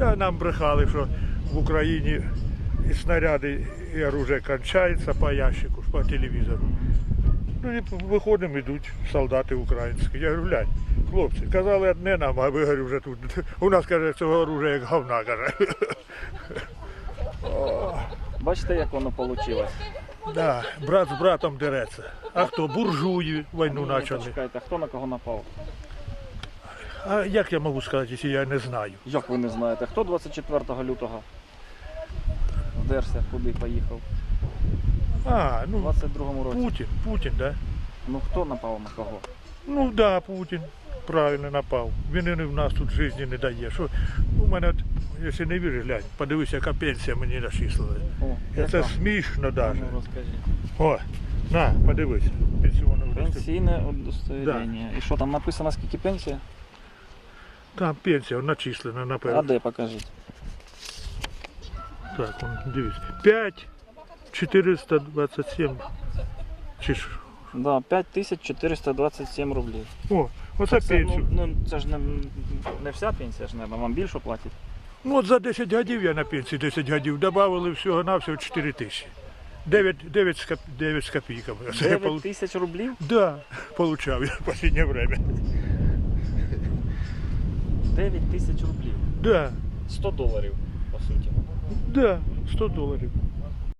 Та нам брехали, що в Україні і снаряди, і оружие кончається по ящику, по телевізору. Ну і виходимо, йдуть солдати українські. Я говорю, глянь, хлопці, казали одне нам, а ви говорю, вже тут. У нас каже, цього оружия як говна, каже. Бачите, як воно вийшло? Да, брат з братом дереться. А хто? Буржуї війну почали. Чекайте, хто на кого напав? А як я можу сказати, якщо я не знаю? Як ви не знаєте? Хто 24 лютого вдерся, куди поїхав? А, У ну 22-му році. Путін, Путін, да? Ну хто напав на кого? Ну да, Путін правильно напав. Він і в нас тут житті не дає. Що у мене, от, якщо не віриш, глянь, подивися, яка пенсія мені начислили. О, Це яка? смішно Ну, розкажіть. О, на, подивись. Пенсіонне удостоверення. Пенсійне удостоверення. І що там написано, скільки пенсія? Там пенсія начислена А наперед. де покажіть? Так, он, дивись. 5 427. Чи ж? Да, 5427 рублів. О, оце Це, ну, пенсію. ну, це ж не, не вся пенсія, ж, наверное, вам більше платять. Ну от за 10 годів я на пенсії 10 годів. Добавили всього на всього 4 тисячі. 9, 9, з, коп... 9 з копійками. Це я 9 полу- тисяч рублів? Да, получав я в останнє время. 9 тисяч рублів. Да, 100 доларів, по суті. да, 100 доларів.